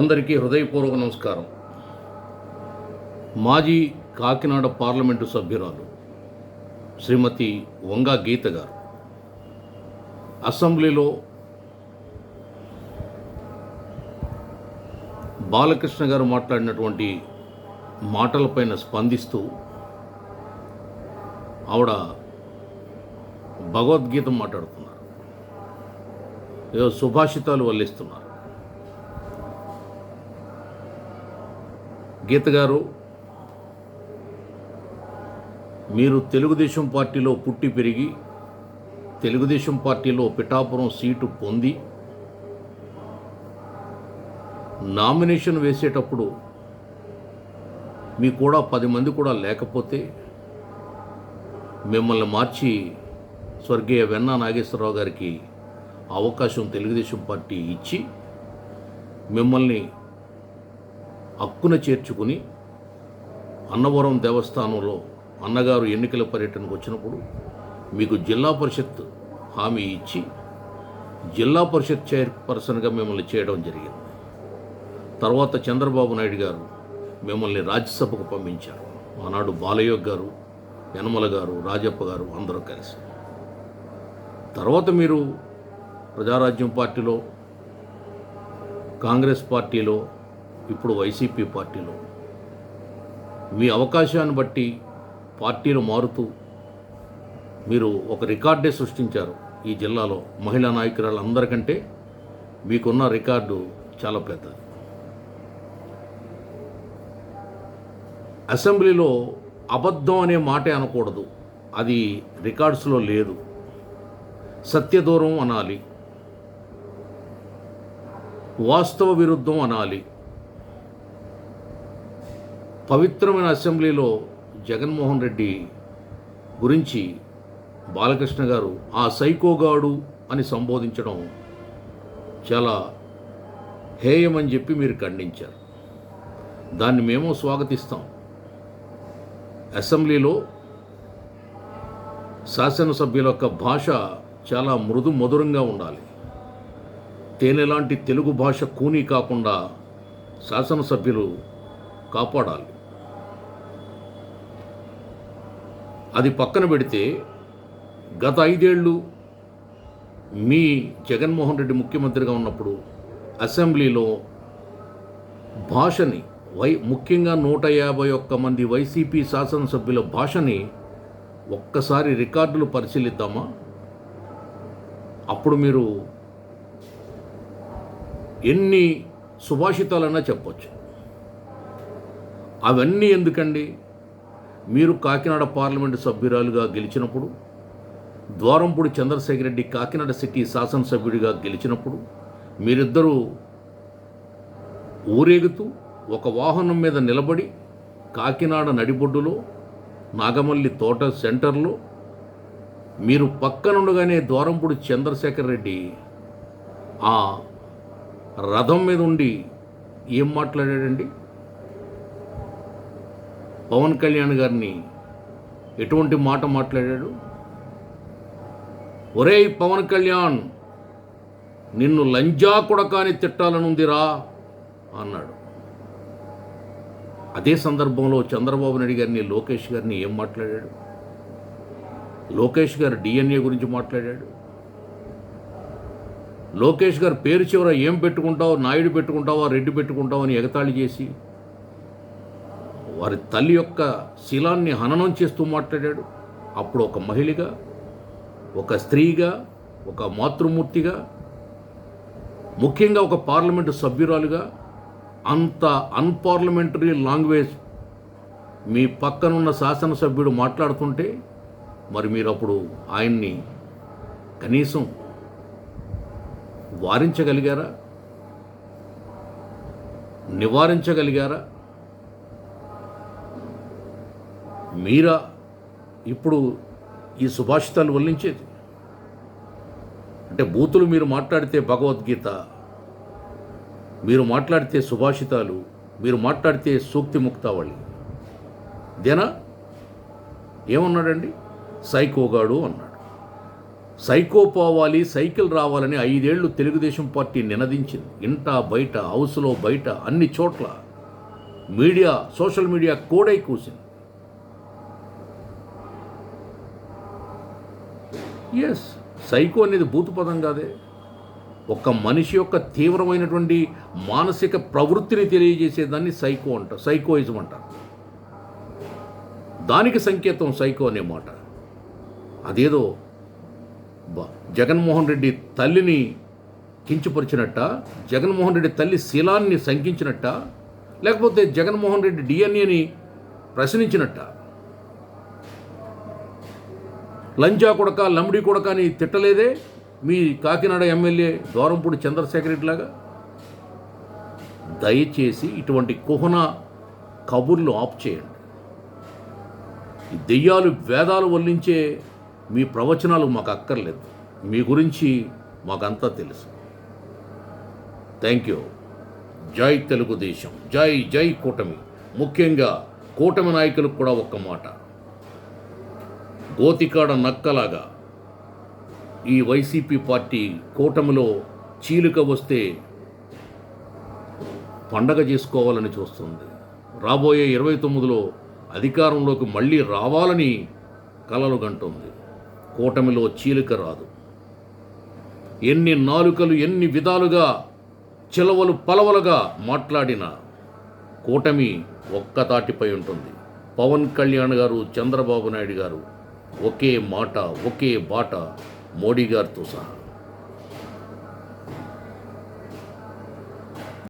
అందరికీ హృదయపూర్వక నమస్కారం. మాజీ కాకినాడ పార్లమెంటు సభ్యురాలు శ్రీమతి వంగా గీత గారు. అసెంబ్లీలో బాలకృష్ణ గారు మాట్లాడినటువంటి మాటలపైన స్పందిస్తూ ఆవిడ భగవద్గీత మాట్లాడుతున్నారు. ఏదో సుభాషితాలు వల్లిస్తున్నారు. గీత గారు మీరు తెలుగుదేశం పార్టీలో పుట్టి పెరిగి తెలుగుదేశం పార్టీలో పిఠాపురం సీటు పొంది నామినేషన్ వేసేటప్పుడు మీ కూడా పది మంది కూడా లేకపోతే మిమ్మల్ని మార్చి స్వర్గీయ వెన్నా నాగేశ్వరరావు గారికి అవకాశం తెలుగుదేశం పార్టీ ఇచ్చి మిమ్మల్ని హక్కున చేర్చుకుని అన్నవరం దేవస్థానంలో అన్నగారు ఎన్నికల పర్యటనకు వచ్చినప్పుడు మీకు జిల్లా పరిషత్ హామీ ఇచ్చి జిల్లా పరిషత్ చైర్పర్సన్గా మిమ్మల్ని చేయడం జరిగింది. తర్వాత చంద్రబాబు నాయుడు గారు మిమ్మల్ని రాజ్యసభకు పంపించారు. ఆనాడు బాలయ్య గారు యనమల గారు రాజప్ప గారు అందరూ కలిసి. తర్వాత మీరు ప్రజారాజ్యం పార్టీలో కాంగ్రెస్ పార్టీలో ఇప్పుడు వైసీపీ పార్టీలో. మీ అవకాశాన్ని బట్టి పార్టీలు మారుతూ మీరు ఒక రికార్డే సృష్టించారు ఈ జిల్లాలో మహిళా నాయకురాలందరికంటే మీకున్న రికార్డు చాలా పెద్దది. అసెంబ్లీలో అబద్ధం అనే మాటే అనకూడదు. అది రికార్డ్స్లో లేదు. సత్యదూరం అనాలి. వాస్తవ విరుద్ధం అనాలి. పవిత్రమైన అసెంబ్లీలో జగన్మోహన్ రెడ్డి గురించి బాలకృష్ణ గారు ఆ సైకోగాడు అని సంబోధించడం చాలా హేయమని చెప్పి మీరు ఖండించారు. దాన్ని మేము స్వాగతిస్తాం. అసెంబ్లీలో శాసనసభ్యుల యొక్క భాష చాలా మృదు మధురంగా ఉండాలి. తేనెలాంటి తెలుగు భాష కూనీ కాకుండా శాసనసభ్యులు కాపాడాలి. అది పక్కన పెడితే గత ఐదేళ్ళు మీ జగన్మోహన్ రెడ్డి ముఖ్యమంత్రిగా ఉన్నప్పుడు అసెంబ్లీలో భాషని వై ముఖ్యంగా నూట యాభై ఒక్క మంది వైసీపీ శాసనసభ్యుల భాషని ఒక్కసారి రికార్డులు పరిశీలిద్దామా? అప్పుడు మీరు ఎన్ని సుభాషితాలన్నా చెప్పొచ్చు. అవన్నీ ఎందుకండి? మీరు కాకినాడ పార్లమెంటు సభ్యురాలుగా గెలిచినప్పుడు ద్వారంపూడి చంద్రశేఖర్ రెడ్డి కాకినాడ సిటీ శాసనసభ్యుడిగా గెలిచినప్పుడు మీరిద్దరూ ఊరేగుతూ ఒక వాహనం మీద నిలబడి కాకినాడ నడిబొడ్డులో నాగమల్లి తోట సెంటర్లో మీరు పక్కనుండగానే ద్వారంపూడి చంద్రశేఖర్ రెడ్డి ఆ రథం మీద ఉండి ఏం మాట్లాడాడండి? పవన్ కళ్యాణ్ గారిని ఎటువంటి మాట మాట్లాడాడు? ఒరేయ్ పవన్ కళ్యాణ్ నిన్ను లంజా కొడకాని తిట్టాలనుందిరా అన్నాడు. అదే సందర్భంలో చంద్రబాబు నాయుడు గారిని లోకేష్ గారిని ఏం మాట్లాడాడు? లోకేష్ గారు డిఎన్ఏ గురించి మాట్లాడాడు. లోకేష్ గారు పేరు చివర ఏం పెట్టుకుంటావు? నాయుడు పెట్టుకుంటావా? రెడ్డి పెట్టుకుంటావు? అని ఎగతాళి చేసి వారి తల్లి యొక్క శీలాన్ని హననం చేస్తూ మాట్లాడాడు. అప్పుడు ఒక మహిళగా ఒక స్త్రీగా ఒక మాతృమూర్తిగా ముఖ్యంగా ఒక పార్లమెంటు సభ్యురాలుగా అంత అన్పార్లమెంటరీ లాంగ్వేజ్ మీ పక్కనున్న శాసనసభ్యుడు మాట్లాడుతుంటే మరి మీరు అప్పుడు ఆయన్ని కనీసం వారించగలిగారా? నివారించగలిగారా? మీరా ఇప్పుడు ఈ సుభాషితాలు వల్లించేది? అంటే బూతులు మీరు మాట్లాడితే భగవద్గీత మీరు మాట్లాడితే సుభాషితాలు మీరు మాట్లాడితే సూక్తి ముక్తావళి. దేనా? ఏమన్నాడండి? సైకోగాడు అన్నాడు. సైకో పోవాలి సైకిల్ రావాలని ఐదేళ్ళు తెలుగుదేశం పార్టీ నినదించింది. ఇంట బయట హౌస్లో బయట అన్ని చోట్ల మీడియా సోషల్ మీడియా కోడై కూసింది. ఎస్ సైకో అనేది భూతపదం కాదే. ఒక మనిషి యొక్క తీవ్రమైనటువంటి మానసిక ప్రవృత్తిని తెలియజేసేదాన్ని సైకో అంట సైకోయిజం అంటారు దానికి సంకేతం సైకో అనే మాట. అదేదో జగన్మోహన్ రెడ్డి తల్లిని కించపరిచినట్ట జగన్మోహన్ రెడ్డి తల్లి శీలాన్ని శంకించినట్ట లేకపోతే జగన్మోహన్ రెడ్డి డిఎన్ఏని ప్రశ్నించినట్ట. లంజా కొడక లంబడి కొడక అని తిట్టలేదే మీ కాకినాడ ఎమ్మెల్యే దూరంపూడి చంద్రశేఖర్ లాగా? దయచేసి ఇటువంటి కుహన కబుర్లు ఆఫ్ చేయండి. దెయ్యాలు వేదాలు వల్లించే మీ ప్రవచనాలు మాకు అక్కర్లేదు. మీ గురించి మాకంతా తెలుసు. Thank you. జై తెలుగుదేశం. జై జై కూటమి. ముఖ్యంగా కూటమి నాయకులకు కూడా ఒక్క మాట. గోతికాడ నక్కలాగా. ఈ వైసీపీ పార్టీ కూటమిలో చీలిక వస్తే పండగ చేసుకోవాలని చూస్తుంది. రాబోయే ఇరవై తొమ్మిదిలో అధికారంలోకి మళ్ళీ రావాలని కలలు గంటుంది. కూటమిలో చీలిక రాదు. ఎన్ని నాలుకలు ఎన్ని విధాలుగా చిలవలు పలవలుగా మాట్లాడిన కూటమి ఒక్కతాటిపై ఉంటుంది. పవన్ కళ్యాణ్ గారు చంద్రబాబు నాయుడు గారు ఒకే మాట ఒకే బాట మోడీ గారితో సహా.